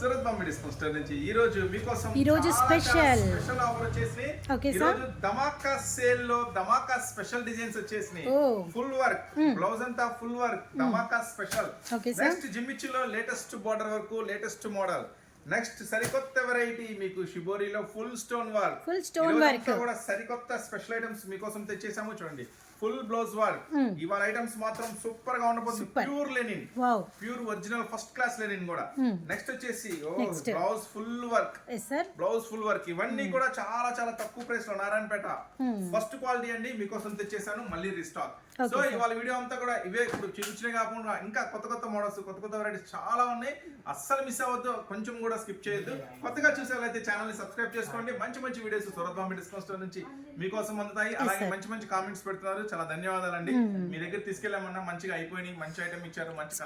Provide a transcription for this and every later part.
Surat Bombay discount store నుంచి ఈ రోజు మీకోసం ఈ రోజు. చాలా స్పెషల్ ఆఫర్ వచ్చేసి sir. రోజు ధమాకా సేల్లో ధమాకా స్పెషల్ డిజైన్స్ వచ్చేసినాయి Oh. ఫుల్ వర్క్ బ్లౌజ్ అంతా ఫుల్ వర్క్ ధమాకా special. Next జిమ్మిచ్చిలో latest border work latest model next సరికొత్త వెరైటీ మీకు షిబోరిలో full stone work Full stone work. కూడా సరికొత్త స్పెషల్ ఐటమ్స్ మీకోసం తెచ్చేసాము చూడండి ఫుల్ బ్లౌజ్ వర్క్ ఇవాళ ఐటమ్స్ మాత్రం సూపర్గా ఉండబోతుంది. Pure linen pure original first class linen కూడా. నెక్స్ట్ వచ్చేసి. Blouse full work blouse full work ఇవన్నీ. కూడా చాలా చాలా తక్కువ ప్రైస్లో నారాయణపేట. ఫస్ట్ క్వాలిటీ అండి మీకోసం తెచ్చేసాను. మళ్ళీ రీస్టాక్ సో. ఇవాళ వీడియో అంతా కూడా ఇవే ఇప్పుడు చిన్న చిన్న కాకుండా ఇంకా కొత్త కొత్త మోడల్స్ కొత్త కొత్త వెరైటీస్ చాలా ఉన్నాయి. అస్సలు మిస్ అవ్వద్దు. కొంచెం కూడా స్కిప్ చేయొద్దు. కొత్తగా చూసే వాళ్ళైతే ఛానల్ని సబ్స్క్రైబ్ చేసుకోండి. మంచి మంచి videos Surat Bombay discount store నుంచి మీకోసం అందుతాయి. అలాగే. మంచి మంచి కామెంట్స్ పెడుతున్నారు. చాలా ధన్యవాదాలండి మీ దగ్గర తీసుకెళ్ళామన్నా మంచిగా అయిపోయినాయి. మంచి ఐటమ్ ఇచ్చారు. మంచి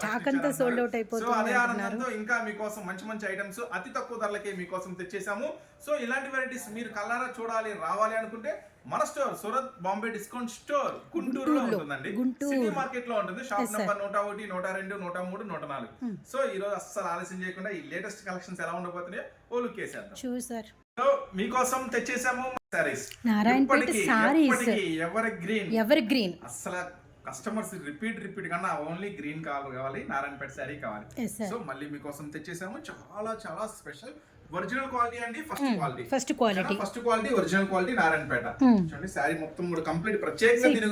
సో అదే. ఆనందంతో ఇంకా మీకోసం మంచి మంచి ఐటమ్స్ అతి తక్కువ ధరలకే మీకోసం తెచ్చేసాము. సో ఇలాంటి వెరైటీస్ మీరు కల్లారా చూడాలి రావాలి అనుకుంటే మన store Surat Bombay discount store గుంటూరులో. ఉంటుందండి. సిటీ మార్కెట్లో ఉంటుంది. షాప్. నెంబర్ నూట ఒకటి నూట రెండు నూట మూడు నూట నాలుగు. సో ఈ రోజు అస్సలు ఆలస్యం చేయకుండా ఈ లేటెస్ట్ కలెక్షన్స్ ఎలా ఉండబోతున్నాయో ఓ లుక్ వేసేద్దాం. షూ సార్ సో మీకోసం తెచ్చేసాము saris Narayanpet. Ever green ever green అసలు కస్టమర్స్ రిపీట్ రిపీట్ కన్నా ఓన్లీ గ్రీన్ కలర్ కావాలి. నారాయణపేట శారీ కావాలి. సో మళ్ళీ మీకోసం తెచ్చేసాము. చాలా చాలా స్పెషల్ ఒరిజినల్ క్వాలిటీ అండి first quality first quality first quality original quality Narayanpet. చూడండి శారీ మొత్తం కూడా కంప్లీట్ ప్రత్యేకంగా దీని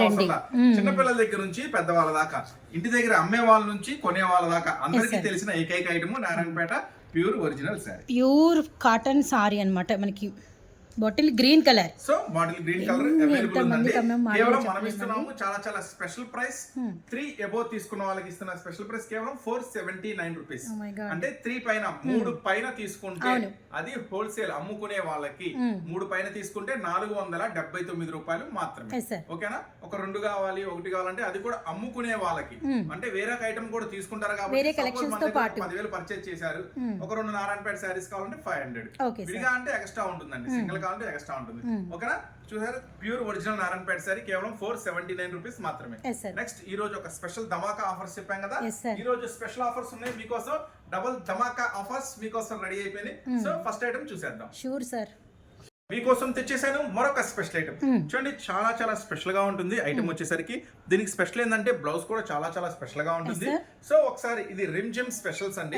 గురించి. లా. చిన్నపిల్లల దగ్గర నుంచి పెద్దవాళ్ళ దాకా ఇంటి దగ్గర అమ్మే వాళ్ళ నుంచి కొనే వాళ్ళ దాకా అందరికీ తెలిసిన ఏకైక item Narayanpet pure original sari. Pure cotton sari అన్నమాట మనకి. Bottle green colour. So bottle green colour available ఉందండి. మాటలు కేవలం మనం. ఇస్తున్నాము చాలా చాలా స్పెషల్ ప్రైస్ త్రీ ఎబో తీసుకున్న వాళ్ళకి ఇస్తున్న స్పెషల్ ప్రైస్ కేవలం ఫోర్ సెవెంటీ నైన్ రూపీస్. అంటే త్రీ పైన మూడు పైన తీసుకుంటే. అది హోల్సేల్ అమ్ముకునే వాళ్ళకి మూడు పైన తీసుకుంటే నాలుగు వందల డెబ్బై తొమ్మిది రూపాయలు మాత్రమే. ఓకేనా ఒక రెండు కావాలి ఒకటి కావాలంటే అది కూడా అమ్ముకునే వాళ్ళకి. అంటే వేరే ఐటమ్ కూడా తీసుకుంటారు కాబట్టి. పదివేలు పర్చేజ్ చేశారు. ఒక రెండు నారాయణపేట శారీస్ కావాలంటే ఫైవ్ హండ్రెడ్. విడిగా అంటే ఎక్స్ట్రా ఉంటుందండి. సింగిల్ కావాలంటే ఎక్స్ట్రా ఉంటుంది. ఓకేనా? చూసారు? ప్యూర్ ఒరిజినల్ నారాయణపేట శారీ కేవలం ఫోర్ సెవెంటీ నైన్ రూపీస్ మాత్రమే. నెక్స్ట్ ఈ రోజు ఒక స్పెషల్ ధమాకా ఆఫర్స్ చెప్పాం కదా. ఈ రోజు స్పెషల్ ఆఫర్స్ ఉన్నాయి. మీకోసం డబుల్ ధమాకా ఆఫర్స్ మీకోసం రెడీ అయిపోయినాయి. సో ఫస్ట్ ఐటమ్ చూసేద్దాం. షూర్ సార్ మీకోసం తెచ్చేసాను మరొక స్పెషల్ ఐటమ్. చూడండి చాలా చాలా స్పెషల్గా ఉంటుంది ఐటమ్ వచ్చేసరికి. దీనికి స్పెషల్ ఏంటంటే బ్లౌజ్ కూడా చాలా చాలా స్పెషల్గా ఉంటుంది. సో ఒకసారి ఇది రిమ్ జిమ్ స్పెషల్స్ అండి.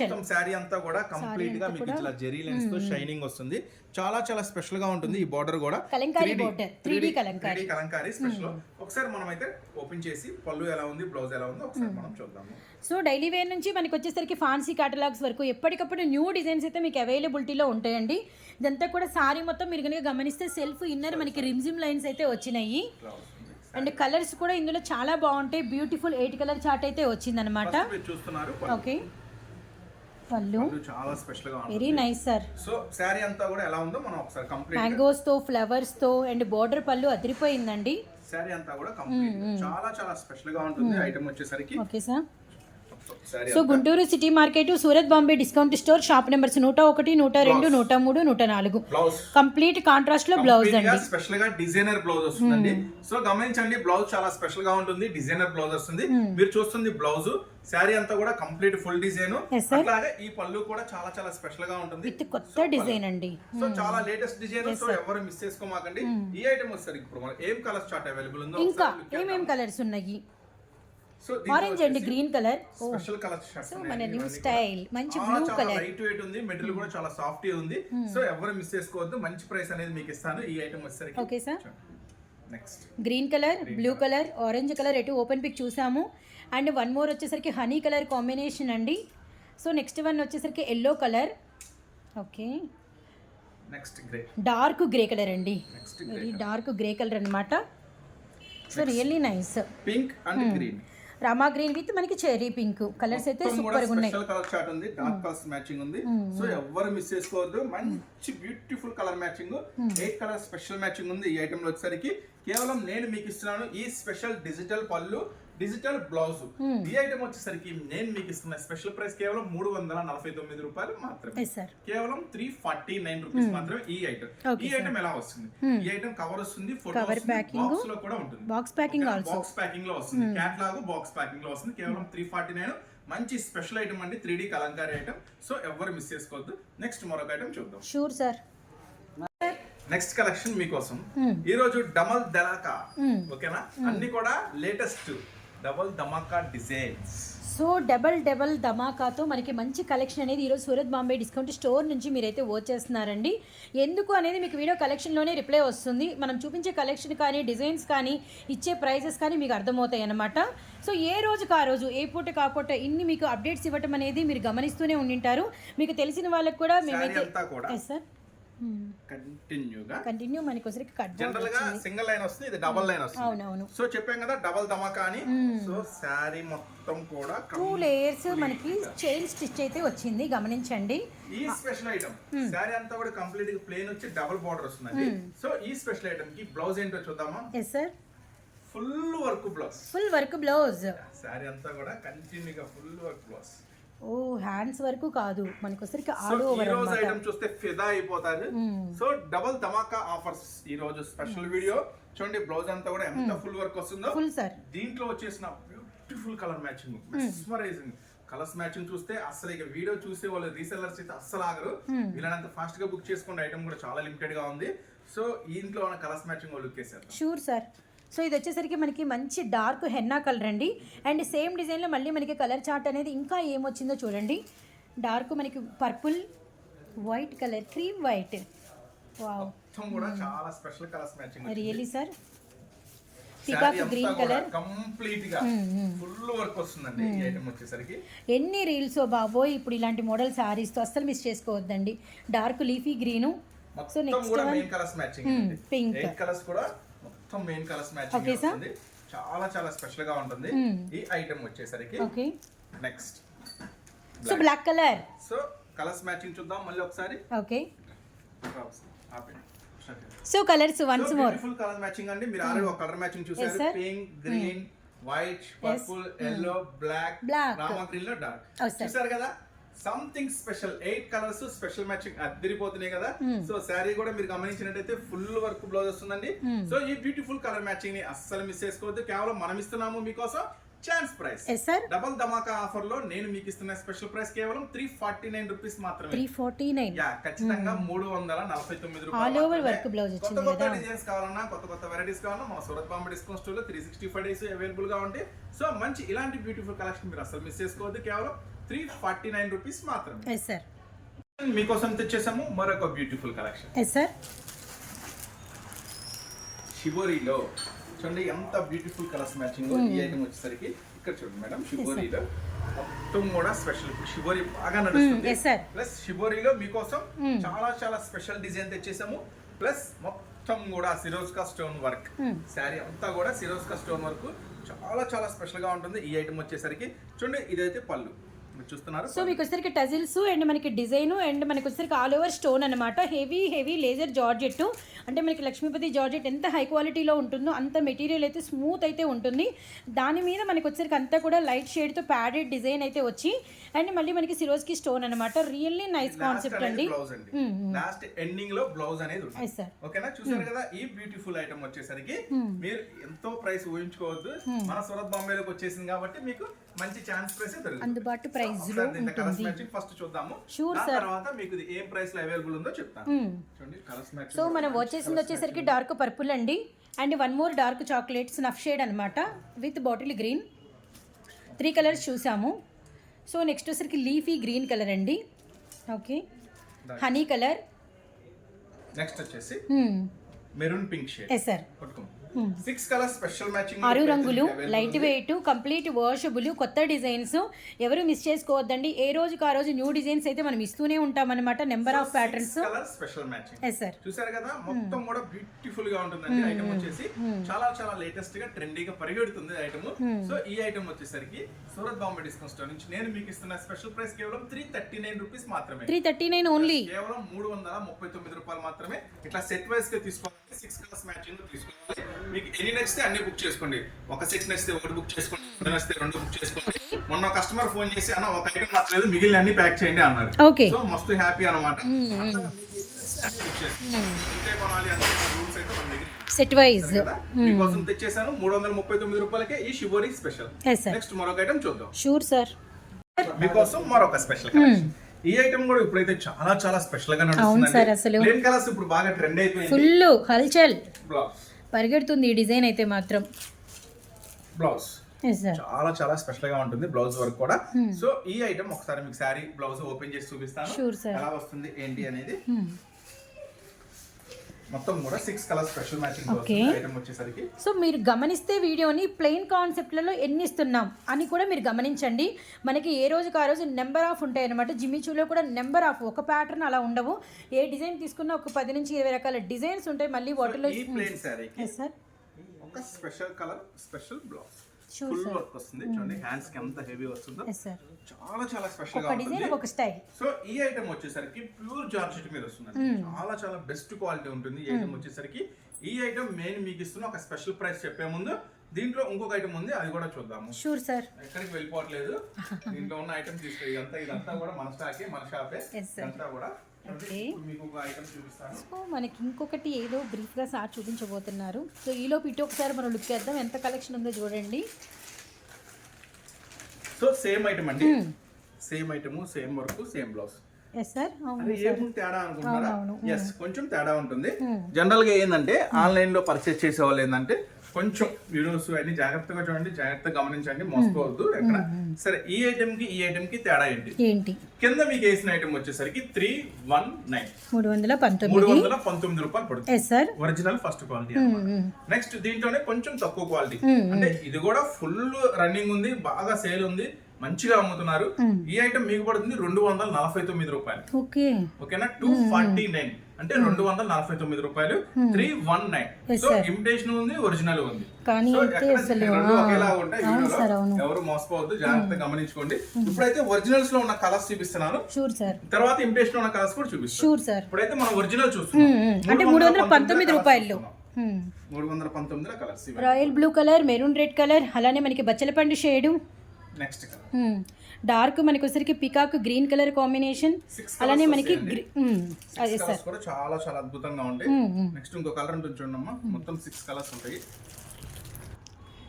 మొత్తం శారీ అంతా కూడా కంప్లీట్గా మీకు ఇట్లా జెరీ లైన్స్తో షైనింగ్ వస్తుంది. చాలా చాలా స్పెషల్గా ఉంటుంది ఈ బార్డర్ కూడా. Kalamkari 3D border, 3D Kalamkari. 3D Kalamkari special. ఒకసారి మనం అయితే ఓపెన్ చేసి పళ్ళు ఎలా ఉంది బ్లౌజ్ ఎలా ఉందో ఒకసారి మనం చూద్దాము. సో డైలీ వేర్ నుంచి మనకి వచ్చేసరికి ఫాన్సీ క్యాటలాగ్స్ వరకు ఎప్పటికప్పుడు న్యూ డిజైన్స్ అయితే మీకు అవైలబిలిటీలో ఉంటాయండి. ఇదంతా కూడా సారీ మొత్తం మీరు కనుక గమనిస్తే సెల్ఫ్ ఇన్నర్ మనకి రిమ్జిమ్ లైన్స్ అయితే వచ్చినాయి. అండ్ కలర్స్ కూడా ఇందులో చాలా బాగుంటాయి. బ్యూటిఫుల్ ఎయిట్ కలర్ చార్ట్ అయితే వచ్చిందనమాట. ఓకే. పళ్ళు. చాలా స్పెషల్గా very nice sir. So sari అంతా కూడా ఎలా ఉందో మనం ఒకసారి కంప్లీట్ మ్యాంగోస్తో ఫ్లవర్స్తో అండ్ బార్డర్ పళ్ళు అదిరిపోయిందండి. శారీ అంతా కూడా కంప్లీట్ చాలా చాలా స్పెషల్గా ఉంటుంది. ఐటమ్ వచ్చేసరికి. Okay sir. So Guntur city market Surat Bombay discount store shop numbers నూట ఒకటి నూట రెండు నూట మూడు నూట నాలుగు. బ్లౌజ్ కంప్లీట్ కాంట్రాస్ట్లో బ్లౌజ్ అండి. స్పెషల్గా డిజైనర్ బ్లౌజ్ వస్తుందండి. సో గమనించండి బ్లౌజ్ చాలా స్పెషల్గా ఉంటుంది డిజైనర్ బ్లౌజ్ వస్తుంది. మీరు చూస్తుంది బ్లౌజ్ శారీ అంతా కూడా కంప్లీట్ ఫుల్ డిజైన్. అట్లాగే ఈ పళ్ళు కూడా చాలా చాలా స్పెషల్గా ఉంటుంది. విత్ కొత్త డిజైన్ అండి. సో చాలా లేటెస్ట్ డిజైన్ సో ఎవరు మిస్ చేసుకోమాకండి. ఈ ఐటమ్ వస్తారు ఇప్పుడు ఏం కలర్ చార్ట్ అవైలబుల్ ఉందో ఇంకా ఏమేం కలర్స్ ఉన్నాయి? ఆరెంజ్ అండి green colour special colour so మన న్యూ స్టైల్ మంచి బ్లూ కలర్ లైట్ వెయిట్ ఉంది. మెటీరియల్ కూడా చాలా సాఫ్ట్ ఉంది. సో ఎవరు మిస్ చేసుకోవద్దు. మంచి ప్రైస్ అనేది మీకు ఇస్తాను. ఈ ఐటమ్ వచ్చేసరికి okay sir next green colour blue colour orange colour ఎటు ఓపెన్ పిక్ చూసాము. అండ్ వన్ మోర్ వచ్చేసరికి హనీ కలర్ కాంబినేషన్ అండి. సో నెక్స్ట్ వన్ వచ్చేసరికి yellow colour okay next grey dark grey colour అండి. వెరీ డార్క్ గ్రే కలర్ అనమాట so really nice pink and green Rama green with మనకి cherry pink. Colours అయితే super ఉన్నాయి. Colour chart ఉంది. Dark colours matching ఉంది. So ఎవరు miss చేసుకోవద్దు. మంచి beautiful colour matching. Eight colour special matching ఉంది ఈ ఐటమ్లో వచ్చేసరికి కేవలం నేను మీకు ఇస్తున్నాను ఈ స్పెషల్ డిజిటల్ పళ్ళు. Digital blouse. ఈ ఐటమ్ వచ్చేసరికి నేను మీకు ఇస్తున్న స్పెషల్ ప్రైస్ కేవలం మూడు వందల నలభై తొమ్మిది రూపాయలు మాత్రమే. కేవలం త్రీ ఫార్టీ నైన్ రూపీస్ మాత్రమే ఈ ఐటమ్ ఈ ఐటమ్ ఎలా వస్తుంది? ఈ ఐటమ్ కవర్ వస్తుంది ఫోటో. బాక్స్లో కూడా ఉంటుంది. బాక్స్ ప్యాకింగ్ బాక్స్ ప్యాకింగ్లో వస్తుంది. క్యాట్లాగ్ బాక్స్ ప్యాకింగ్లో వస్తుంది. కేవలం త్రీ ఫార్టీ నైన్. మంచి స్పెషల్ ఐటమ్ అండి. Three D Kalamkari item so ఎవరు మిస్ చేసుకోవద్దు. నెక్స్ట్ మరొక ఐటమ్ చూద్దాం. షూర్ సార్ నెక్స్ట్ కలెక్షన్ మీకోసం. ఈ రోజు డబల్ దలాకా ఓకేనా? అన్ని కూడా లేటెస్ట్ డబల్ ధమాకా డిజైన్స్ సో డబల్ డబల్ ధమాకాతో మనకి మంచి కలెక్షన్ అనేది ఈరోజు సూరత్ బాంబే డిస్కౌంట్ స్టోర్ నుంచి మీరైతే వచ్చేస్తున్నారండి ఎందుకు అనేది మీకు వీడియో కలెక్షన్లోనే రిప్లై వస్తుంది. మనం చూపించే కలెక్షన్ కానీ డిజైన్స్ కానీ ఇచ్చే ప్రైజెస్ కానీ మీకు అర్థమవుతాయి అన్నమాట. సో ఏ రోజుకి ఆ రోజు ఏ పూట కాపూట ఇన్ని మీకు అప్డేట్స్ ఇవ్వటం అనేది మీరు గమనిస్తూనే ఉండింటారు. మీకు తెలిసిన వాళ్ళకి కూడా మేమైతే సార్ కంటిన్యూగా కంటిన్యూ మనకి ఒకసారికి కట్ జనరల్గా సింగిల్ లైన్ వస్తుంది ఇది డబల్ లైన్ వస్తుంది. అవునవును. సో చెప్పాం కదా డబల్ ధమాకా అని. సో శారీ మొత్తం కూడా టూ లేయర్స్ మనకి చైన్ స్టిచ్ అయితే వచ్చింది గమనించండి. ఈ స్పెషల్ ఐటమ్ శారీ అంతా కూడా కంప్లీట్గా ప్లేన్ వచ్చి డబుల్ బార్డర్ వస్తుందండి. సో ఈ స్పెషల్ ఐటమ్కి బ్లౌజ్ ఏంటో చూద్దామా? Yes sir full work blouse full work blouse sari అంతా కూడా కంటిన్యూగా ఫుల్ వర్క్ బ్లౌజ్ ఓ హ్యాండ్స్ వరకు కాదు. మనకి వచ్చరికి సో ఆల్ ఈ ఓవర్ రోజు ఐటమ్ చూస్తే ఫిదా అయిపోతారు సో డబల్ ధమాకా ఆఫర్స్ ఈ రోజు స్పెషల్ వీడియో చూడండి బ్లౌజ్ అంతా కూడా ఎంత ఫుల్ వర్క్ వస్తుందో. ఫుల్ సార్ దీంట్లో వచ్చేసిన beautiful colour matching mesmerising colours matching చూస్తే అసలు ఇక వీడియో చూసే వాళ్ళు రీసెల్లర్స్ అయితే అస్సలు ఆగరు. వీళ్ళనంత ఫాస్ట్గా బుక్ చేసుకున్న ఐటమ్ కూడా చాలా లిమిటెడ్గా ఉంది. సో ఇంట్లో ఉన్న కలర్స్ మ్యాచింగ్ లుక్ వేసారు షూర్ సార్ సో ఇది వచ్చేసరికి మనకి మంచి డార్క్ హెన్నా కలర్ అండి. అండ్ సేమ్ డిజైన్లో మళ్ళీ మనకి కలర్ చార్ట్ అనేది ఇంకా ఏమొచ్చిందో చూడండి. డార్క్ మనకి purple white colour cream white. Really sir peacock green colour? కంప్లీట్గా ఫుల్ వర్క్ వస్తుందండి ఈ ఐటమ్ వచ్చేసరికి. ఎన్ని రీల్స్ బాబోయ్ ఇప్పుడు ఇలాంటి మోడల్ శారీస్తో అస్సలు మిస్ చేసుకోవద్దండి. Dark leafy green. So next colours matching. Eight colours కూడా మొత్తం మెయిన్ కలర్స్ మ్యాచింగ్. ఉంటుంది చాలా చాలా స్పెషల్గా ఉంటుంది. ఈ ఐటమ్ వచ్చేసరికి next so black colour so colours matching చూద్దాం. మళ్ళీ ఒకసారి. Okay. So colours once more beautiful colour matching అండి. మీరు ఆల్రెడీ ఒక కలర్ మ్యాచింగ్ చూసారు. Pink green white purple yellow black Black. Rama గ్రీన్లో డార్క్ Oh. చూసారు కదా? Something special eight colours special matching అద్దరిపోతున్నాయి కదా. సో శారీ కూడా మీరు గమనించినట్టయితే ఫుల్ వర్క్ బ్లౌజ్ వస్తుందండి. సో ఈ బ్యూటిఫుల్ కలర్ మ్యాచింగ్ని అస్సలు మిస్ చేసుకోవద్దు. కేవలం మనం ఇస్తున్నాము మీకోసం ఛాన్స్ ప్రైస్ డబల్ ధమాకా ఆఫర్లో నేను మీకు ఇస్తున్న స్పెషల్ ప్రైస్ కేవలం త్రీ ఫార్టీ నైన్ రూపీస్ మాత్రమే. త్రీ ఫార్టీ నైన్ యా ఖచ్చితంగా మూడు వందల నలభై తొమ్మిది రూపాయలు కొత్త కొత్త. డిజైన్స్ కావాలన్నా కొత్త కొత్త వెరైటీస్ కావాలన్నా మన సూరత్ బాంబే డిస్కౌంట్ స్టోర్లో త్రీ సిక్స్టీ ఫైవ్ డేస్ అవైలబుల్గా ఉంటాయి. సో మంచి ఇలాంటి బ్యూటిఫుల్ కలెక్షన్ మీరు అసలు మిస్ చేసుకోవద్దు. కేవలం త్రీ ఫార్టీ నైన్ రూపీస్ మాత్రమే. సార్ మీకోసం తెచ్చేసాము మరొక బ్యూటిఫుల్ కలెక్షన్ సార్ షిబోరీలో చూడండి ఎంత బ్యూటిఫుల్ కలర్స్ మ్యాచింగ్ ఈ ఐటమ్ వచ్చేసరికి. ఇక్కడ చూడండి మేడం షిబోరీలో మొత్తం కూడా స్పెషల్ షిబోరి బాగా నడుస్తుంది. Yes, sir. ప్లస్ షిబోరీలో మీకోసం చాలా చాలా స్పెషల్ డిజైన్ తెచ్చేసాము. ప్లస్ మొత్తం కూడా సిరోస్కా స్టోన్ వర్క్. శారీ అంతా కూడా సిరోస్కా స్టోన్ వర్క్. చాలా చాలా స్పెషల్గా ఉంటుంది. ఈ ఐటమ్ వచ్చేసరికి చూడండి ఇదైతే పళ్ళు. చూస్తున్నారు. సో మీకు వచ్చేసరికి టజిల్స్ అండ్ మనకి డిజైన్ అండ్ మనకి వచ్చేసరికి ఆల్ ఓవర్ స్టోన్ అనమాట హెవీ హెవీ లేజర్ జార్జెట్. అంటే మనకి లక్ష్మీపతి జార్జెట్ ఎంత హై క్వాలిటీలో ఉంటుందో అంత మెటీరియల్ అయితే స్మూత్ అయితే ఉంటుంది. దాని మీద మనకి వచ్చేసరికి అంతా కూడా లైట్ షేడ్తో ప్యాడెడ్ డిజైన్ అయితే వచ్చి అండ్ మళ్ళీ మనకి సిరోస్కి స్టోన్ అనమాట రియల్లీ నైస్ కాన్సెప్ట్ అండి. లాస్ట్ ఎండింగ్లో బ్లౌజ్ అనేది ఎస్ సార్ ఓకేనా? చూసారు కదా ఈ బ్యూటిఫుల్ ఐటమ్ వచ్చేసరికి మీరు ఎంతో ప్రైస్ ఊహించుకోవద్దు. మన సూరత్ బాంబేలోకి వచ్చేసింది కాబట్టి మీకు మంచి ఛాన్స్ ప్రైస్ అందుబాటు ప్రైస్లో కలర్స్ ఉంటుంది. ఫస్ట్ చూద్దాము. దాని sir. తర్వాత మీకు ఇది ఏ ప్రైస్లో అవైలబుల్ ఉందో చెప్తాను. చూడండి కలర్స్ సో మ్యాచింగ్ మనం వచ్చేసింది వచ్చేసరికి డార్క్ పర్పుల్ అండి. And one more dark chocolate snuff shade అనమాట with bottle green three colours చూసాము. సో నెక్స్ట్ వచ్చేసరికి లీఫీ గ్రీన్ కలర్ అండి. ఓకే. Honey colour. నెక్స్ట్ వచ్చేసి maroon pink shade. Yes sir six colour special matching ఆరు రంగులు light weight complete washable కొత్త designs ఎవరు miss చేసుకోవద్దండి. ఏ రోజుకి ఆ రోజు న్యూ డిజైన్స్ అయితే మనం ఇస్తూనే ఉంటాం అనమాట number of patterns colour special matching yes sir చూసారు కదా? మొత్తం కూడా బ్యూటిఫుల్గా ఉంటుందండి ఐటమ్ వచ్చేసి. చాలా చాలా లేటెస్ట్గా ట్రెండీగా పరిగెడుతుంది ఐటమ్ సో ఈ ఐటమ్ వచ్చేసరికి సూరత్ బాంబే డిస్కౌంట్ స్టోర్ నుంచి నేను మీకు ఇస్తున్న స్పెషల్ ప్రైస్ కేవలం త్రీ థర్టీ నైన్ రూపీస్ మాత్రమే. త్రీ థర్టీ నైన్ ఓన్లీ కేవలం మూడు వందల ముప్పై తొమ్మిది రూపాయలు మాత్రమే. ఇట్లా సెట్ వైస్గా తీసుకోవాలి. సిక్స్ కలర్స్ మ్యాచింగ్ తీసుకోవాలి. మీకు ఎన్ని నచ్చితే అన్ని బుక్ చేసుకోండి. ఒక సెట్ నచ్చితే ఒకటి బుక్ చేసుకోండి రెండు నచ్చితే రెండు బుక్ చేసుకోండి. మొన్న కస్టమర్ ఫోన్ చేసి అన్న ఒక ఐటమ్ నచ్చలేదు మిగిలిన అన్ని ప్యాక్ చేయండి అన్నారు. ఓకే. సో మస్తు హ్యాపీ అనమాట సెట్ వైజ్ మీకోసం తెచ్చేసాను మూడు వందల ముప్పై తొమ్మిది రూపాయలకే ఈ షిబోరి స్పెషల్ నెక్స్ట్ మరొక ఐటమ్ చూద్దాం. షూర్ సార్ మీకోసం మరొక స్పెషల్ ఈ ఐటమ్ కూడా ఇప్పుడైతే చాలా చాలా స్పెషల్గా అవును సార్, అసలు. ప్లేన్ కలర్స్ ఇప్పుడు బాగా ట్రెండ్ అయిపోయింది. ఫుల్ హల్చల్. పరిగెడుతుంది ఈ డిజైన్ అయితే మాత్రం. బ్లౌజ్ సార్ చాలా చాలా స్పెషల్గా ఉంటుంది బ్లౌజ్ వర్క్ కూడా. సో ఈ ఐటమ్ ఒకసారి మీకు శారీ బ్లౌజ్ ఓపెన్ చేసి చూపిస్తాను. ఎలా వస్తుంది ఏంటి అనేది. మొత్తం కూడా six colour special matching. Item వచ్చేసరికి. సో మీరు గమనిస్తే వీడియోని ప్లెయిన్ కాన్సెప్ట్లలో ఎన్ని ఇస్తున్నాం అని కూడా మీరు గమనించండి. మనకి ఏ రోజుకి ఆ రోజు నెంబర్ ఆఫ్ ఉంటాయి అనమాట జిమ్మిచూలో కూడా నెంబర్ ఆఫ్ ఒక ప్యాటర్న్ అలా ఉండవు. ఏ డిజైన్ తీసుకున్నా ఒక పది నుంచి ఇరవై రకాల డిజైన్స్ ఉంటాయి. మళ్ళీ వాటిలో సార్ ఒక special colour special blouse full work వస్తుంది. చూడండి హ్యాండ్స్కి ఎంత హెవీ వస్తుందో. చాలా చాలా స్పెషల్గా ఉంటుంది. ఒక స్టైల్ సో ఈ ఐటమ్ వచ్చేసరికి ప్యూర్ జార్జెట్ మీద వస్తుంది చాలా చాలా బెస్ట్ క్వాలిటీ ఉంటుంది ఈ ఐటమ్ వచ్చేసరికి. ఈ ఐటమ్ మెయిన్ మీకు ఇస్తున్న ఒక స్పెషల్ ప్రైస్ చెప్పే ముందు దీంట్లో ఇంకొక ఐటమ్ ఉంది అది కూడా చూద్దాము. షూర్ సార్ ఎక్కడికి వెళ్ళిపోవట్లేదు. దీంట్లో ఉన్న ఐటమ్ తీసుకో ఇదంతా ఇదంతా కూడా మన స్టాకే మన షాపే. ఇదంతా కూడా చూపిస్తాను. సో మనకి ఇంకొకటి ఏదో బ్రీఫ్గా సార్ చూపించబోతున్నారు. సో ఈలోపు ఇటు ఒకసారి మనం లుక్ చేద్దాం. ఎంత కలెక్షన్ ఉందో చూడండి. సో సేమ్ ఐటమ్ అండి. Same item same work same blouse yes sir అవును తేడా అనుకుంటున్నారా. ఎస్ కొంచెం తేడా ఉంటుంది. జనరల్గా ఏంటంటే ఆన్లైన్లో పర్చేస్ చేసే వాళ్ళు ఏంటంటే కొంచెం వీడియోస్ అన్ని జాగ్రత్తగా చూడండి జాగ్రత్తగా గమనించండి మోసపోవద్దు ఎక్కడ? సరే ఈ ఐటమ్కి ఈ ఐటమ్కి తేడా ఏంటి? ఏంటి? కింద మీకు వేసిన ఐటమ్ వచ్చేసరికి త్రీ వన్ నైన్ మూడు వందల మూడు పంతొమ్మిది వందల పంతొమ్మిది రూపాయలు పడుతుంది. Sir original first quality next దీంట్లోనే కొంచెం తక్కువ క్వాలిటీ అంటే ఇది కూడా ఫుల్ రన్నింగ్ ఉంది బాగా సేల్ ఉంది మంచిగా అమ్ముతున్నారు. ఈ ఐటమ్ మీకు పడుతుంది రెండు వందల నలభై తొమ్మిది రూపాయలు. ఓకే. ఓకేనా? టూ ఫార్టీ నైన్ అంటే రెండు వందల నలభై తొమ్మిది రూపాయలు. Three one nine. So. Imitation ఉంది ఒరిజినల్ ఉంది. కానీ ఒకేలా ఉంటాయి ఎవరు మోసపోవద్దు జాగ్రత్తగా గమనించుకోండి. ఇప్పుడైతే ఒరిజినల్స్లో ఉన్న కలర్స్ చూపిస్తున్నాను. షూర్ సార్ తర్వాత ఇమిటేషన్లో ఉన్న కలర్స్ కూడా చూపిస్తాను. షూర్ సార్ ఇప్పుడైతే మనం ఒరిజినల్ చూస్తున్నాం. అంటే మూడు వందల పంతొమ్మిది రూపాయలు. మూడు వందల పంతొమ్మిదిలో colours royal blue colour maroon red colour అలానే మనకి బచ్చలపండు షేడు నెక్స్ట్ కలర్ డార్క్ మనకి వచ్చరికి పికాక్ గ్రీన్ కలర్ కాంబినేషన్ అలానే మనకి. అదే సార్. కూడా చాలా చాలా అద్భుతంగా ఉంటాయి. నెక్స్ట్ ఇంకో కలర్ ఉంటుంది మొత్తం సిక్స్ కలర్స్ ఉంటాయి.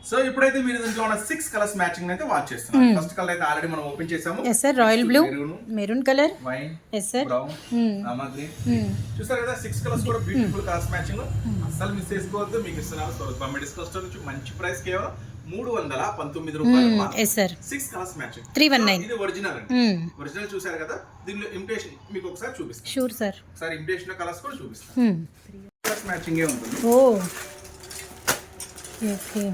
సో ఇప్పుడైతే మీరు దీంట్లో ఉన్న సిక్స్ కలర్స్ మ్యాచింగ్ అయితే వాచ్ చేస్తున్నాం ఫస్ట్ కలర్ అయితే ఆల్రెడీ మనం ఓపెన్ చేసాము. Yes sir royal blue maroon colour wine yes sir brown green చూసారు కదా సిక్స్ కలర్స్ కూడా బ్యూటిఫుల్ కలర్స్ మ్యాచింగ్ అస్సలు మిస్ చేసుకోవద్దు. మీకు ఇస్తున్నారు సో బాంబే డిస్కౌంట్ మంచి ప్రైస్ కేవలం మూడు వందల పంతొమ్మిది రూపాయలు sir six colours matching three one nine. ఇది ఒరిజినల్ అండి ఒరిజినల్ చూసారు కదా? దీనిలో ఇమిటేషన్ మీకు ఒకసారి చూపిస్తాను. షూర్ సార్ ఒకసారి ఇమిటేషన్ కలర్స్ కూడా చూపిస్తాను. కలర్స్ మ్యాచింగ్ ఏ ఉంటుంది? ఓ ఓకే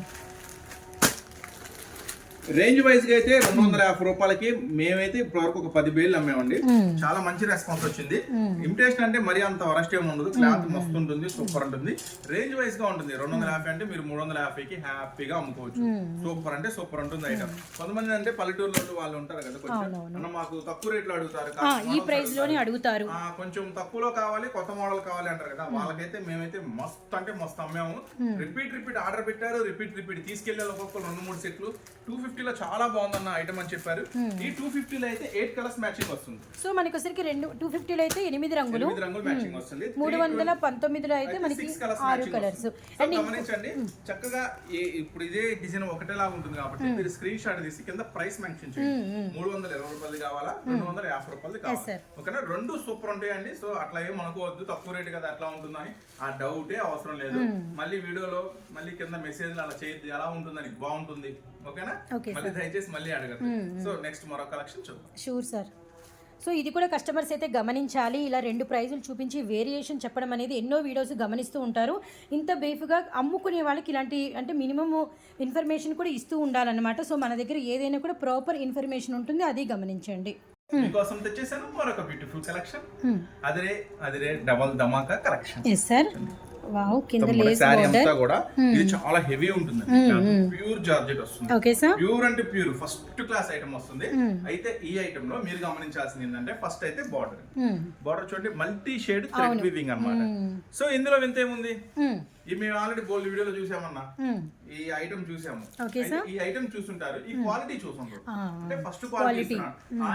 రేంజ్ వైజ్గా అయితే రెండు వందల యాభై రూపాయలకి మేమైతే ఇప్పటివరకు ఒక పది బేలు అమ్మామండి. చాలా మంచి రెస్పాన్స్ వచ్చింది. ఇమిటేషన్ అంటే మరీ అంత వరస్ట్ ఏమి ఉండదు. క్లాత్ మస్తు ఉంటుంది సూపర్ ఉంటుంది. రేంజ్ వైజ్గా ఉంటుంది. రెండు వందల యాభై అంటే మీరు మూడు వందల యాభైకి హ్యాపీగా అమ్ముకోవచ్చు. సూపర్ అంటే సూపర్ ఉంటుంది ఐటమ్ కొంతమంది అంటే పల్లెటూరులో వాళ్ళు ఉంటారు కదా కొంచెం. మాకు తక్కువ రేట్లో అడుగుతారు ఈ ప్రైస్లోనే అడుగుతారు. ఆ, కొంచెం తక్కువలో కావాలి కొత్త మోడల్ కావాలి అంటారు కదా. వాళ్ళకైతే మేమైతే మస్తు అంటే మస్తు అమ్మాము. రిపీట్ రిపీట్ ఆర్డర్ పెట్టారు. రిపీట్ రిపీట్ తీసుకెళ్ళే ఒక్కొక్కరు రెండు మూడు సెట్లు. టూ ఫిఫ్టీలో చాలా బాగుందన్న ఐటమ్ అని చెప్పారు. ఈ టూ ఫిఫ్టీలో అయితే ఎయిట్ కలర్స్ మ్యాచింగ్ వస్తుంది. సో మనకి వచ్చరికి రెండు టూ ఫిఫ్టీలో అయితే ఎనిమిది రంగులు. ఎనిమిది రంగులు మ్యాచింగ్ వస్తుంది. మూడు వందల పంతొమ్మిదిలో అయితే మనకి ఆరు కలర్స్ గమనించండి చక్కగా ఏ- ఇప్పుడు ఇదే డిజైన్ ఒకటేలా ఉంటుంది కాబట్టి మీరు స్క్రీన్ షాట్ తీసి కింద ప్రైస్ మెన్షన్ చేయండి. మూడు వందల ఇరవై రూపాయలు కావాలా? రెండు వందల యాభై రూపాయలు. కావాలి? ఓకేనా? రెండు సూపర్ ఉంటాయండి సో అట్లా ఏం అనుకోవద్దు. తక్కువ రేటు కదా అట్లా ఉంటుందని ఆ డౌటే అవసరం లేదు. మళ్ళీ వీడియోలో మళ్ళీ కింద మెసేజ్ అలా చేయొద్దు. ఎలా ఉంటుందని బాగుంటుంది. ఓకేనా? Okay, మళ్ళీ దయచేసి మళ్ళీ అడగండి. సో నెక్స్ట్ మరో కలెక్షన్ చూద్దాం. షూర్ సార్ సో ఇది కూడా కస్టమర్స్ అయితే గమనించాలి. ఇలా రెండు ప్రైజులు చూపించి వేరియేషన్ చెప్పడం అనేది ఎన్నో వీడియోస్ గమనిస్తూ ఉంటారు. ఇంత బేఫ్గా అమ్ముకునే వాళ్ళకి ఇలాంటి అంటే మినిమమ్ ఇన్ఫర్మేషన్ కూడా ఇస్తూ ఉండాలన్నమాట. సో మన దగ్గర ఏదైనా కూడా ప్రాపర్ ఇన్ఫర్మేషన్ ఉంటుంది అది గమనించండి. మీకోసం తెచ్చేసాను మరొక బ్యూటిఫుల్ కలెక్షన్ అదిరే అదిరే డబల్ ధమాకా కలెక్షన్ ఎస్ సార్ వావ్ కింద లేస్ అంతా కూడా ఇది చాలా హెవీ ఉంటుంది ప్యూర్ జార్జెట్ వస్తుంది. ఓకే సార్ ప్యూర్ అంటే ప్యూర్ ఫస్ట్ క్లాస్ ఐటమ్ వస్తుంది. అయితే ఈ ఐటమ్లో మీరు గమనించాల్సింది ఏంటంటే ఫస్ట్ అయితే బార్డర్ బార్డర్ చూడండి మల్టీ షేడ్ థ్రెడ్ వీవింగ్ అన్నమాట. సో ఇందులో వింత ఏముంది? ఈ మేము ఆల్రెడీ బోల్డ్ వీడియోలో చూసామన్నా. ఈ ఐటమ్ చూసాము. ఈ ఐటమ్ చూసుంటారు ఈ క్వాలిటీ చూసుంటారు అంటే ఫస్ట్ క్వాలిటీ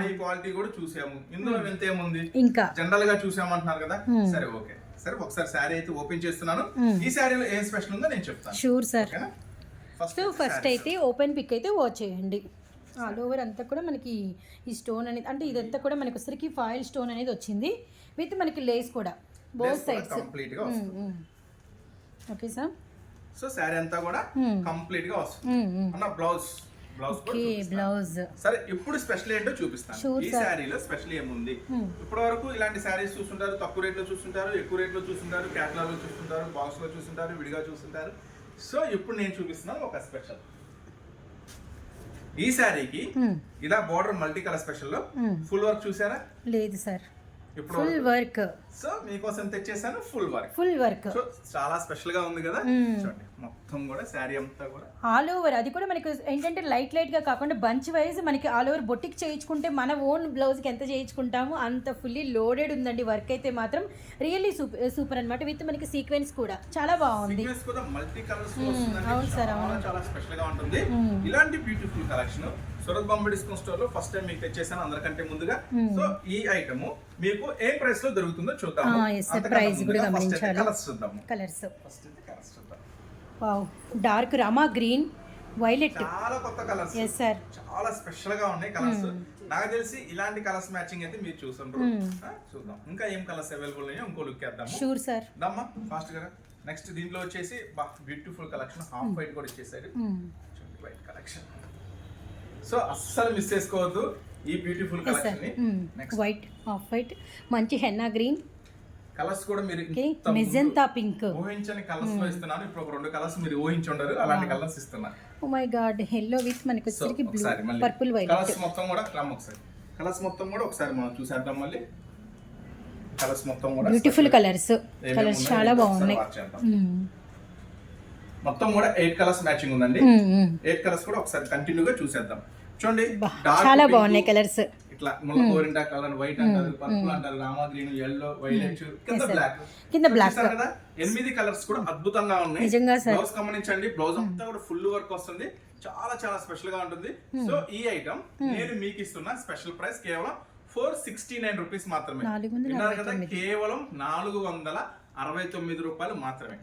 ఈ క్వాలిటీ కూడా చూసాము. ఇందులో వింత ఏముంది? ఇంకా. జనరల్గా చూసామంటున్నారు కదా. సరే ఓకే సరే ఒకసారి శారీ అయితే ఓపెన్ చేస్తున్నాను. ఈ శారీలో ఏం స్పెషల్ ఉందో నేను చెప్తాను. Sure sir first so first అయితే ఓపెన్ పిక్ అయితే వాచ్ చేయండి. ఆల్ ఓవర్ అంతా కూడా మనకి ఈ స్టోన్ అనేది అంటే ఇదంతా కూడా మనకి వచ్చరికి ఫాయిల్ స్టోన్ అనేది వచ్చింది. విత్ మనకి లేస్ కూడా బోత్ సైడ్స్ కంప్లీట్గా వస్తుంది. ఓకే సార్ సో శారీ అంతా కూడా కంప్లీట్గా వస్తుంది. అన్న బ్లౌజ్ ఓకే. బ్లౌజ్. సరే ఇప్పుడు స్పెషల్ ఏంటో చూపిస్తాను. ఈ. శారీలో స్పెషల్ ఏముంది? ఇప్పటి వరకు ఇలాంటి శారీస్ చూస్తుంటారు తక్కువ రేట్లో చూస్తుంటారు ఎక్కువ రేట్లో చూస్తుంటారు క్యాటలాగ్లో చూస్తుంటారు బాక్స్లో చూస్తుంటారు విడిగా చూస్తుంటారు. సో ఇప్పుడు నేను చూపిస్తున్నాను ఒక స్పెషల్ ఈ శారీకి ఇలా బార్డర్ మల్టీ కలర్ స్పెషల్లో ఫుల్ వర్క్ చూసారా? లేదు సార్. ఇప్పుడు ఫుల్ వర్క్ సో మీకోసం తెచ్చేసాను full work. Full work. So చాలా స్పెషల్గా ఉంది కదా? చూడండి మొత్తం కూడా శారీ అంతా కూడా. All over. అది కూడా మనకి ఏంటంటే లైట్ లైట్గా కాకుండా బంచ్ వైజ్ మనకి ఆల్ ఓవర్ బొట్టికి చేయించుకుంటే మన ఓన్ బ్లౌజ్కి ఎంత చేయించుకుంటామో అంత ఫుల్లీ లోడెడ్ ఉందండి వర్క్ అయితే మాత్రం. రియల్లీ సూపర్ సూపర్ అనమాట విత్ మనకి సీక్వెన్స్ కూడా. చాలా బాగుంది. సీక్వెన్స్ కూడా మల్టీ కలర్స్ అవును సార్, చాలా చాలా స్పెషల్గా ఉంటుంది ఇలాంటి beautiful collection Surat Bombay discount స్టోర్లో ఫస్ట్ టైం మీకు తెచ్చేసాను అందరికంటే ముందుగా. సో ఈ ఐటమ్ మీకు ఏ ప్రైస్లో దొరుకుతుందో చూద్దాం ఆ, yes sir, price కూడా గమనించాలి. కలర్స్ చూద్దాము. కలర్స్ ఫస్ట్ అయితే కలర్స్ చూద్దాం. Wow dark Rama green violet చాలా కొత్త కలర్స్ ఎస్ సార్ చాలా స్పెషల్గా ఉన్నాయి కలర్స్ నాకు తెలిసి ఇలాంటి కలర్స్ మ్యాచింగ్ అయితే మీరు చూసుండ్రు ఆ, చూద్దాం. ఇంకా ఏం కలర్స్ అవైలబుల్ ఉన్నాయో ఇంకో లుక్ వేద్దాము. షూర్ సార్ దమ్మా ఫాస్ట్గా నెక్స్ట్ దీంట్లో వచ్చేసి బ్యూటిఫుల్ కలెక్షన్ హాఫ్ వైట్ కూడా ఇచ్చేసాడు వైట్ కలెక్షన్ సో అస్సలు మిస్ చేసుకోవద్దు ఈ బ్యూటిఫుల్ కలెక్షన్ని. నెక్స్ట్ వైట్ ఆఫ్ వైట్ మంచి హెన్నా గ్రీన్ కలర్స్ కూడా మీరు మెజంతా పింక్. ఊహించని కలర్స్లో ఇస్తున్నాను ఇప్పుడు ఒక రెండు కలర్స్ మీరు ఊహించి ఉండరు అలాంటి కలర్స్ ఇస్తున్నా oh my god yellow with మనకి సో వచ్చరికి బ్లూ పర్పుల్ వైలెట్ కలర్స్ మొత్తం కూడా రమ్మ ఒకసారి. కలర్స్ మొత్తం కూడా ఒకసారి మనం చూసేద్దాం మళ్ళీ. కలర్స్ మొత్తం కూడా బ్యూటిఫుల్ కలర్స్ కలర్స్ చాలా బాగున్నాయి. మొత్తం కూడా ఎయిట్ కలర్స్ మ్యాచింగ్ ఉందండి. ఎయిట్ కలర్స్ కూడా ఒకసారి కంటిన్యూగా చూసేద్దాం. చూడండి చాలా బాగున్నాయి కలర్స్ ఇట్లా ముల్ల గోరింటా కలర్ వైట్ అంటారు పర్పుల్ అంటారు రామా గ్రీన్ ఎల్లో వైలెట్ కింద. బ్లాక్ కింద black. కదా ఎనిమిది కలర్స్ కూడా అద్భుతంగా ఉన్నాయి. బ్లౌజ్ గమనించండి బ్లౌజ్ అంతా కూడా ఫుల్ వర్క్ వస్తుంది. చాలా చాలా స్పెషల్గా ఉంటుంది. సో ఈ ఐటమ్ నేను మీకు ఇస్తున్న స్పెషల్ ప్రైస్ కేవలం ఫోర్ సిక్స్టీ నైన్ రూపీస్ మాత్రమే విన్నారు కదా. కేవలం నాలుగు వందల అరవై తొమ్మిది రూపాయలు మాత్రమే.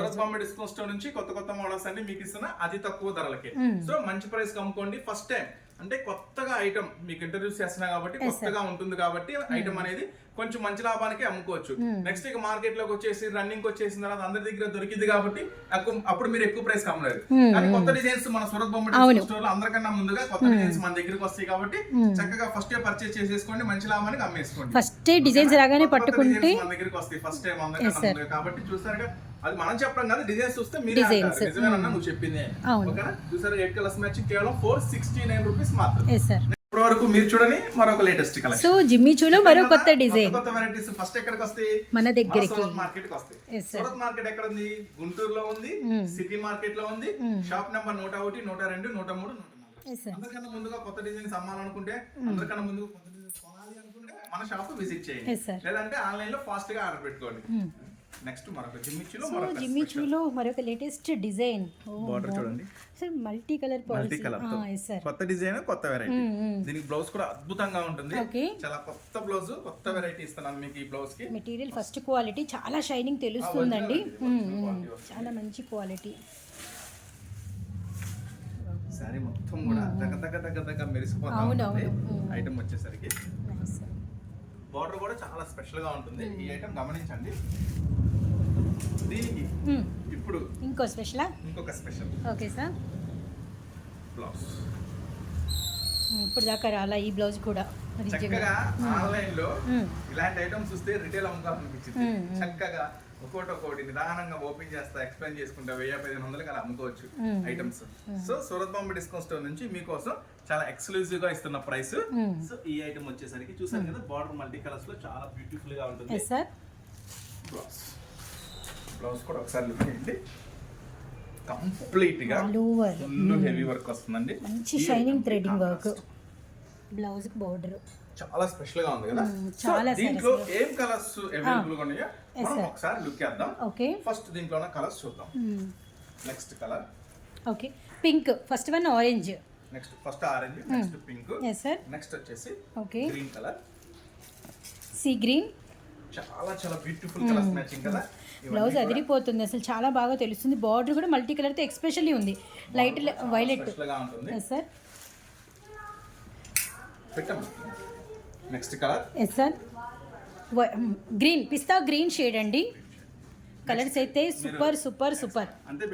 సూరత్ బాంబే డిస్కౌంట్ స్టోర్ నుంచి కొత్త కొత్త మోడల్స్ అన్ని మీకు ఇస్తున్న అతి తక్కువ ధరలకి. సో మంచి ప్రైస్ అమ్ముకోండి ఫస్ట్ టైం అంటే కొత్తగా ఐటమ్ మీకు ఇంట్రడ్యూస్ చేస్తున్నా కాబట్టి కొత్తగా ఉంటుంది కాబట్టి ఐటమ్ అనేది కొంచెం మంచి లాభానికి అమ్ముకోవచ్చు. నెక్స్ట్ ఇక మార్కెట్లోకి వచ్చేసి రన్నింగ్ వచ్చేసిన తర్వాత అందరి దగ్గర దొరికింది కాబట్టి అప్పుడు మీరు ఎక్కువ ప్రైస్ అమ్మలేరు కానీ కొత్త డిజైన్స్ మన సూరత్ డిస్కౌంట్ స్టోర్లో అందరికన్నా ముందుగా కొత్త డిజైన్స్ మన దగ్గరికి వస్తాయి కాబట్టి చక్కగా ఫస్ట్ పర్చేస్ చేసేసుకోండి మంచి లాభానికి అమ్మేసుకోండి. ఫస్ట్ డిజైన్స్ రాగానే పట్టుకుంటే మన దగ్గరికి వస్తాయి ఫస్ట్ టైం అందరికన్నా. కాబట్టి చూసారుగా అది మనం చెప్పడం కాదు డిజైన్స్ చూస్తే మీరు. నిజమేనన్నా నువ్వు చెప్పింది. ఓకేనా? చూసారు ఎయిట్ కలర్స్ మ్యాచింగ్ కేవలం ఫోర్ సిక్స్టీ నైన్ రూపీస్ మాత్రం వరకు మీరు చూడని మరొక లేటెస్ట్ కలెక్షన్ సో జిమ్మి చూలో మరో కొత్త డిజైన్ కొత్త వెరైటీస్ ఫస్ట్ ఎక్కడికి వస్తాయి? మన దగ్గరికి. మార్కెట్కి వస్తాయి. సూరత్ మార్కెట్ ఎక్కడ ఉంది గుంటూరులో ఉంది సిటీ మార్కెట్లో ఉంది. షాప్ నెంబర్ నూట ఒకటి నూట రెండు నూట మూడు నూట నాలుగు. అందరికన్నా ముందుగా కొత్త డిజైన్స్ అమ్మాలనుకుంటే అందరికన్నా ముందుగా కొత్త డిజైన్స్ కొనాలి అనుకుంటే మన షాప్ విజిట్ చేయండి. లేదంటే ఆన్లైన్లో ఫాస్ట్గా ఆర్డర్ పెట్టుకోండి. నెక్స్ట్ మరొక జిమ్మిచ్చిలో సో మరొక లేటెస్ట్ డిజైన్ బార్డర్ చూడండి. సార్ మల్టీ కలర్ మల్టీ పాలసీ కలర్ కొత్త డిజైన్ కొత్త వెరైటీ దీనికి బ్లౌజ్ కూడా అద్భుతంగా ఉంటుంది. చాలా కొత్త బ్లౌజ్ కొత్త వెరైటీ ఇస్తున్నాను మీకు ఈ బ్లౌజ్కి. మెటీరియల్ ఫస్ట్ క్వాలిటీ చాలా షైనింగ్ తెలుస్తుందండి. మ్మ్, మ్మ్. చాలా మంచి క్వాలిటీ సారీ మొత్తం కూడా దగ్గ దగ్గ దగ్గ మెరిసిపోతా. ఐటమ్ వచ్చేసరికి. బార్డర్ కూడా చాలా స్పెషల్గా ఉంటుంది. ఈ ఐటమ్ గమనించండి. దీనికి ఇప్పుడు ఇంకో స్పెషలా? ఇంకొక స్పెషల్. Okay sir. బ్లౌజ్. ఇప్పుడు దాకా రాలా ఈ బ్లౌజ్ కూడా? చక్కగా ఆన్లైన్లో. ఇలాంటి ఐటమ్స్ చూస్తే రిటైల్ అమ్ముకోవాలనిపించింది చక్కగా ఒక్కోటి ఒక్కోటి నిదానంగా ఓపెన్ చేస్తా ఎక్స్ప్లెయిన్ చేసుకుంటా వెయ్యి పదిహేను వందలకి అలా అమ్ముకోవచ్చు items. So Surat Bombay discount store నుంచి మీకోసం చాలా ఎక్స్క్లూజివ్గా ఇస్తున్న ప్రైస్. సో ఈ ఐటమ్ వచ్చేసరికి చూసారు కదా బార్డర్ మల్టీ కలర్స్లో చాలా బ్యూటిఫుల్గా ఉంటుంది బ్లౌజ్. బ్లౌజ్ కూడా ఒకసారి లుక్ చేయండి. కంప్లీట్గా ఫుల్ హెవీ వర్క్ వస్తుందండి. మంచి shining threading work. Blouse border చాలా స్పెషల్గా ఉంది కదా. చాలా దీంట్లో ఏం కలర్స్ అవైలబుల్గా ఉన్నాయో మనం. ఒకసారి లుక్ చేద్దాం. ఓకే ఫస్ట్ దీంట్లో కలర్స్ చూద్దాం. Next colour okay pink first one orange next first orange next pink yes sir next వచ్చేసి okay green colour sea green చాలా చాలా బ్యూటిఫుల్ కలర్స్ మ్యాచింగ్ కదా. బ్లౌజ్ అదిరిపోతుంది. అసలు చాలా బాగా తెలుస్తుంది. బార్డర్ కూడా మల్టీ కలర్తో ఎక్స్పెషల్లీ ఉంది. Light violet yes sir next colour yes sir green పిస్తా గ్రీన్ షేడ్ అండి. కలర్స్ అయితే సూపర్ సూపర్ సూపర్ అంతే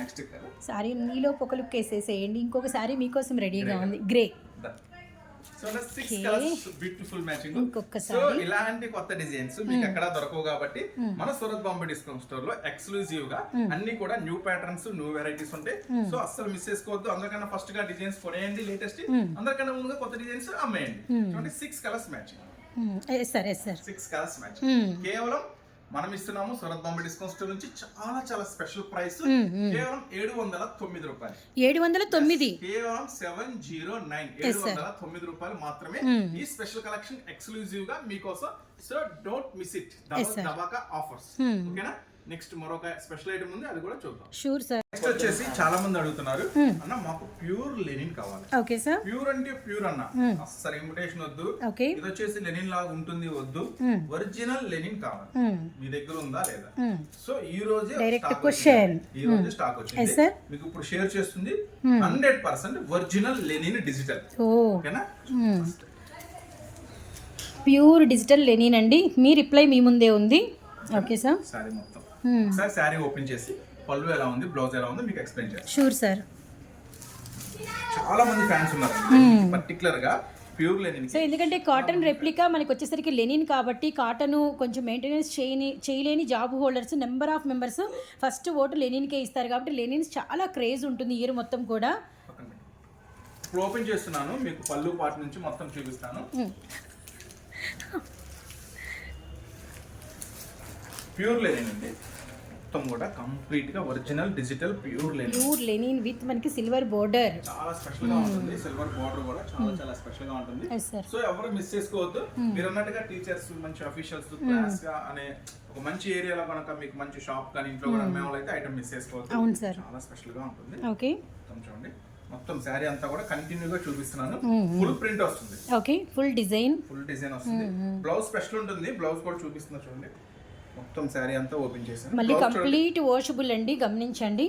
నెక్స్ట్ సారీ నీలో ఒక లుక్ వేసేసేయండి. ఇంకొక సారీ మీకోసం రెడీగా ఉంది. Grey beautiful matching. సో ఇలాంటి కొత్త డిజైన్స్ మీకు ఎక్కడ దొరకవు కాబట్టి మన సూరత్ బాంబే డిస్కౌంట్ స్టోర్లో ఎక్స్క్లూజివ్గా అన్ని కూడా న్యూ ప్యాటర్న్స్ న్యూ వెరైటీస్ ఉంటాయి. సో అస్సలు మిస్ చేసుకోవద్దు. అందరికన్నా ఫస్ట్గా డిజైన్స్ కొనేయండి లేటెస్ట్ అందరికన్నా ముందుగా కొత్త designs అమ్మేయండి. Six colours matching yes sir yes sir. Six colours Hmm. కేవలం మనం ఇస్తున్నాము సూరత్ బాంబే డిస్కౌంట్ స్టోర్ నుంచి చాలా చాలా స్పెషల్ ప్రైస్. కేవలం ఏడు వందల తొమ్మిది రూపాయలు. ఏడు వందల తొమ్మిది కేవలం సెవెన్ జీరో నైన్. ఏడు వందల తొమ్మిది రూపాయలు మాత్రమే ఈ స్పెషల్ కలెక్షన్ ఎక్స్క్లూజివ్గా మీకోసం సో డోంట్ మిస్ ఇట్ దబాకా ఆఫర్స్ ఓకేనా నెక్స్ట్ మరొక స్పెషల్ ఐటమ్ ఉంది అది కూడా చూద్దాం. షూర్ సార్ నెక్స్ట్ వచ్చేసి చాలా మంది అడుగుతున్నారు అన్న మాకు ప్యూర్ లెనిన్ కావాలి. ఓకే సార్ ప్యూర్ అంటే ప్యూర్ అన్న. అస్సలు ఇమిటేషన్ వద్దు. ఓకే ఇది వచ్చేసి లెనిన్ లాగా ఉంటుంది వద్దు. ఒరిజినల్ లెనిన్ కావాలి. మీ దగ్గర ఉందా లేదా? సో ఈ రోజే question. వచ్చింది. ఈ రోజు స్టాక్ వచ్చింది. మీకు ఇప్పుడు షేర్ చేస్తుంది. Hundred percent original linen digital ఓకేనా? ప్యూర్ డిజిటల్ లెనిన్ అండి. మీ రిప్లై మీ ముందే ఉంది. ఓకే సార్ శారీ మొత్తం సార్ శారీ ఓపెన్ చేసి పళ్ళు ఎలా ఉంది బ్లౌజ్ ఎలా ఉంది మీకు ఎక్స్ప్లెయిన్ చేస్తాను షూర్ సార్ చాలా మంది ఫ్యాన్స్ ఉన్నారు. పర్టికులర్గా ప్యూర్ లెనిన్ సో ఎందుకంటే కాటన్ రెప్లికా మనకి వచ్చేసరికి లెనిన్ కాబట్టి కాటన్ కొంచెం మెయింటెనెన్స్ చేయని చేయలేని job holders number of members first vote లెనిన్కే ఇస్తారు కాబట్టి లెనిన్స్ చాలా క్రేజ్ ఉంటుంది ఇయర్ మొత్తం కూడా. ఇప్పుడు ఓపెన్ చేస్తున్నాను మీకు పళ్ళు పార్ట్ నుంచి మొత్తం చూపిస్తాను. ప్యూర్ లెనిన్ అండి. మొత్తం కూడా కంప్లీట్గా original digital pure linen. Pure linen with మనకి సిల్వర్ బోర్డర్. చాలా స్పెషల్గా ఉంటుంది. సిల్వర్ బార్డర్ కూడా చాలా చాలా స్పెషల్గా ఉంటుంది సో ఎవరు మిస్ చేసుకోవద్దు. మీరు అన్నట్టుగా టీచర్స్ మంచి అఫీషియల్స్ క్లాస్గా అనే ఒక మంచి ఏరియాలో కనుక మీకు మంచి షాప్ కానీ ఇంట్లో కూడా అమ్మే వాళ్ళైతే ఐటమ్ మిస్ చేసుకోవద్దు. అవును సార్ చాలా స్పెషల్గా ఉంటుంది. ఓకే. మొత్తం చూడండి. మొత్తం శారీ అంతా కూడా కంటిన్యూ గా చూపిస్తున్నాను ఫుల్ ప్రింట్ వస్తుంది. Okay. Full design. Full design వస్తుంది. బ్లౌజ్ స్పెషల్ ఉంటుంది. బ్లౌజ్ కూడా చూపిస్తున్నా చూడండి. మొత్తం శారీ అంతా ఓపెన్ చేశాను. మళ్ళీ. కంప్లీట్ వాషబుల్ అండి గమనించండి.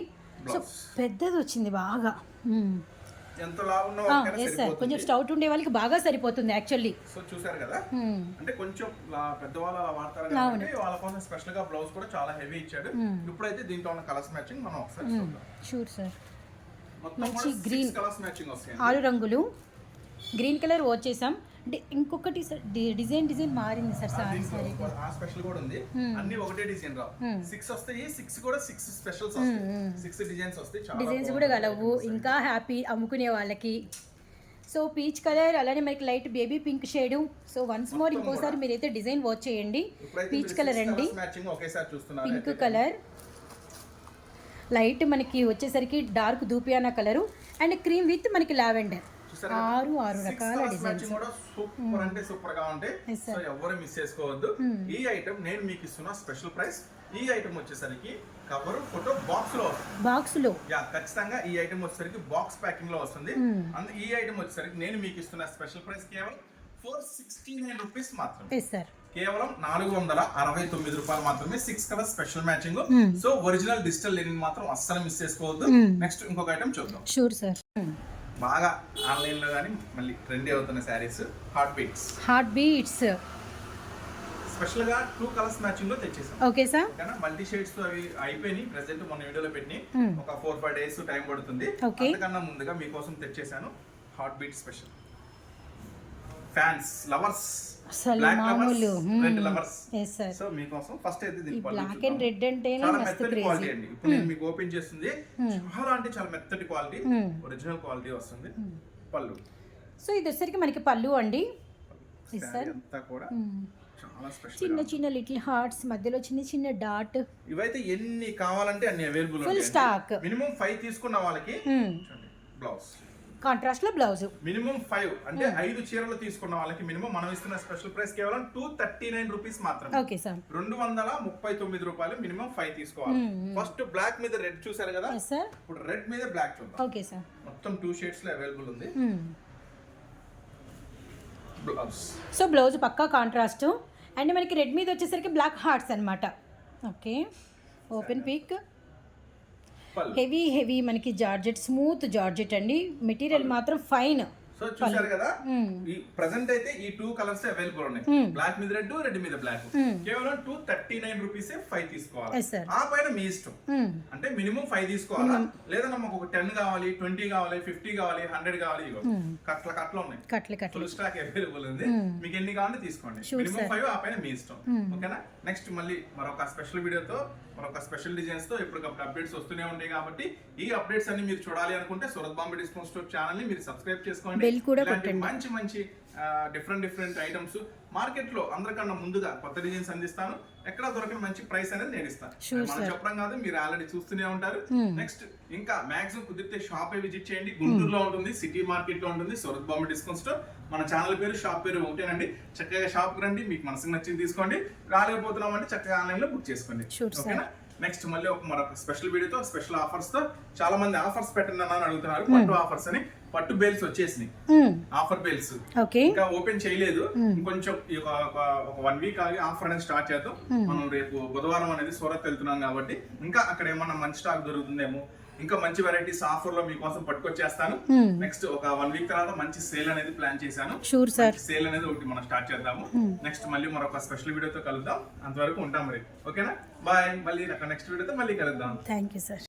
సో. పెద్దది వచ్చింది బాగా. ఎంత ఉన్న వాళ్ళకైనా ఎస్ సార్ కొంచెం స్టౌట్ ఉండే వాళ్ళకి బాగా సరిపోతుంది యాక్చువల్లీ సో చూసారు కదా? అంటే కొంచెం పెద్దవాళ్ళు అలా వాడతారు కాబట్టి వాళ్ళ కోసం స్పెషల్గా బ్లౌజ్ కూడా చాలా హెవీ ఇచ్చాడు. ఇప్పుడైతే దీంట్లో ఉన్న కలర్స్ మ్యాచింగ్ మనం ఒకసారి షూర్ సార్ మొత్తం మంచి. సిక్స్ కలర్స్ మ్యాచింగ్ వస్తాయి ఆరు రంగులు. గ్రీన్ కలర్ వచ్చేసాం ఇంకొకటి సార్ డిజైన్ డిజైన్ మారింది సార్ సారీ సారీ స్పెషల్ కూడా ఉంది. అన్ని ఒకటే డిజైన్ రావు. సిక్స్ వస్తాయి సిక్స్ కూడా సిక్స్ స్పెషల్స్ సిక్స్ డిజైన్స్ వస్తాయి డిజైన్స్ కూడా గలవు ఇంకా హ్యాపీ అమ్ముకునే వాళ్ళకి. సో పీచ్ కలర్ అలానే మనకి light baby pink shade. So once more ఇంకోసారి మీరైతే డిజైన్ వాచ్ చేయండి. పీచ్ కలర్ అండి. Pink colour. లైట్ మనకి వచ్చేసరికి డార్క్ దూపియానా కలరు. అండ్ క్రీమ్ విత్ మనకి లావెండర్? ఆరు ఆరు రకాల డిజైన్స్ కూడా సూపర్ అంటే సూపర్గా ఉంటాయి. సో ఎవరు మిస్ చేసుకోవద్దు. ఈ ఐటమ్ నేను మీకు ఇస్తున్న స్పెషల్ ప్రైస్ ఈ ఐటమ్ వచ్చేసరికి కవర్ ఫోటో బాక్స్లో వస్తుంది. బాక్స్లో యా ఖచ్చితంగా ఈ ఐటమ్ వచ్చేసరికి బాక్స్ ప్యాకింగ్లో వస్తుంది. అండ్ ఈ ఐటమ్ వచ్చేసరికి నేను మీకు ఇస్తున్న స్పెషల్ ప్రైస్ కేవలం ఫోర్ సిక్స్టీ నైన్ రూపీస్ మాత్రమే సార్ కేవలం నాలుగు వందల అరవై తొమ్మిది రూపాయలు మాత్రమే. Six colour special matching so original digital linen మాత్రం అస్సలు మిస్ చేసుకోవద్దు. నెక్స్ట్ ఇంకొక ఐటమ్ చూద్దాం. షూర్ సార్ బాగా ఆన్లైన్లో కానీ మళ్ళీ ట్రెండీ అవుతున్న saris heart beats heart beats స్పెషల్గా టూ కలర్స్ మ్యాచింగ్లో తెచ్చేసాం. ఓకే సార్ మల్టీ షేడ్స్ అవి అయిపోయినాయి. ప్రెసెంట్ మొన్న వీడియోలో పెట్టి ఒక ఫోర్ ఫైవ్ డేస్ టైం పడుతుంది. అంతకన్నా ముందుగా మీకోసం తెచ్చేసాను heart beat special fans lovers అసలు మామూలు రెడ్ లవర్స్ సార్ సో మీకోసం ఫస్ట్ అయితే దీని బ్లాక్. అండ్ రెడ్ అంటేనే చాలా మెత్తటి క్వాలిటీ అండి. ఇప్పుడు నేను మీకు ఓపెన్ చేస్తుంది. చాలా అంటే చాలా మెత్తటి క్వాలిటీ ఒరిజినల్ క్వాలిటీ వస్తుంది. పళ్ళు. సో ఇది వచ్చేసరికి మనకి పళ్ళు అండి. sir. అంతా కూడా చిన్న చిన్న లిటిల్ హార్ట్స్ మధ్యలో చిన్న చిన్న డాట్ ఇవైతే ఎన్ని కావాలంటే అన్ని available Full stock. Minimum five తీసుకున్న వాళ్ళకి బ్లౌజ్ కాంట్రాస్ట్లో బ్లౌజ్. మినిమం ఫైవ్ అంటే ఐదు చీరలు తీసుకున్న వాళ్ళకి మినిమం మనం ఇస్తున్న స్పెషల్ ప్రైస్ కేవలం టూ థర్టీ నైన్ రూపీస్ మాత్రమే. Okay sir. రెండు వందల ముప్పై తొమ్మిది రూపాయలు మినిమం ఫైవ్ తీసుకోవాలి. ఫస్ట్ బ్లాక్ మీద రెడ్ చూసారు కదా? సార్ ఇప్పుడు రెడ్ మీద బ్లాక్ చూద్దాం. Okay sir. మొత్తం టూ షేడ్స్లో అవైలబుల్ ఉంది బ్లౌజ్ సో బ్లౌజ్ పక్కా కాంట్రాస్ట్ అండ్ మనకి రెడ్ మీద వచ్చేసరికి బ్లాక్ హార్ట్స్ అన్నమాట. Okay. Open pic heavy heavy మనకి జార్జెట్ స్మూత్ జార్జెట్ అండి. మెటీరియల్ మాత్రం ఫైన్. సో చూసారు కదా. ఈ ప్రజెంట్ అయితే ఈ టూ కలర్స్ అవైలబుల్ ఉన్నాయి. బ్లాక్ మీద రెడ్ రెడ్ మీద బ్లాక్ కేవలం two thirty nine rupees five తీసుకోవాలి. ఆ పైన మీ ఇష్టం. అంటే మినిమం ఫైవ్ తీసుకోవాలా? లేదా మాకు ఒక టెన్ కావాలి ట్వంటీ కావాలి ఫిఫ్టీ కావాలి హండ్రెడ్ కావాలి కట్ల కట్ల ఉన్నాయి. ఫుల్ స్టాక్ అవైలబుల్ ఉంది. మీకు ఎన్ని కావాలంటే తీసుకోండి. మినిమం. ఫైవ్ ఆ పైన మీ ఇష్టం. ఓకేనా? నెక్స్ట్ మళ్ళీ మరొక స్పెషల్ వీడియోతో మరొక స్పెషల్ డిజైన్స్తో ఎప్పటికప్పుడు అప్డేట్స్ వస్తూనే ఉంటాయి కాబట్టి ఈ అప్డేట్స్ అన్ని మీరు చూడాలి అనుకుంటే సూరత్ బాంబే డిస్కౌంట్ స్టోర్ ఛానల్ని మీరు సబ్స్క్రైబ్ చేసుకోండి. Bell కూడా కొట్టండి. మంచి మంచి డిఫరెంట్ డిఫరెంట్ ఐటమ్స్ మార్కెట్లో అందరికన్నా ముందుగా కొత్త డిజైన్స్ అందిస్తాను. ఎక్కడ దొరకని మంచి ప్రైస్ అనేది నేను ఇస్తాను. మనం. చెప్పడం కాదు మీరు ఆల్రెడీ చూస్తూనే ఉంటారు. నెక్స్ట్ ఇంకా మాక్సిమం కుదిరితే షాప్ విజిట్ చేయండి. గుంటూరులో ఉంటుంది సిటీ మార్కెట్లో ఉంటుంది సూరత్ బాంబే డిస్కౌంట్ స్టోర్ మన ఛానల్ పేరు షాప్ పేరు ఒకటేనండి. చక్కగా షాప్ రండి మీకు మనసుకు నచ్చింది తీసుకోండి. రాలేకపోతున్నాం అంటే చక్కగా ఆన్లైన్లో బుక్ చేసుకోండి. ఓకేనా? నెక్స్ట్ మళ్ళీ ఒక మరొక స్పెషల్ వీడియోతో స్పెషల్ ఆఫర్స్తో చాలా మంది ఆఫర్స్ పెట్టండి అని అడుగుతున్నారు. పట్టు ఆఫర్స్ అని. పట్టు బేల్స్ వచ్చేసినాయి. ఆఫర్ బేల్స్ ఓకే ఇంకా ఓపెన్ చేయలేదు. కొంచెం ఒక ఒక- ఒక వన్ వీక్ ఆగి ఆఫర్ అనేది స్టార్ట్ చేద్దాం. మనం రేపు బుధవారం అనేది సూరత్ వెళ్తున్నాం కాబట్టి. ఇంకా అక్కడ ఏమన్నా మంచి స్టాక్ దొరుకుతుందేమో? ఇంకా మంచి వెరైటీస్ ఆఫర్లో మీకోసం పట్టుకొచ్చేస్తాను. నెక్స్ట్ ఒక వన్ వీక్ తర్వాత మంచి సేల్ అనేది ప్లాన్ చేశాను. షూర్ సార్ సేల్ అనేది ఒకటి మనం స్టార్ట్ చేద్దాము. నెక్స్ట్ మళ్ళీ మరొక స్పెషల్ వీడియోతో కలుద్దాం. అంతవరకు ఉంటాం మరి. ఓకేనా బాయ్ మళ్ళీ నెక్స్ట్ వీడియోతో మళ్ళీ కలుద్దాం. Thank you sir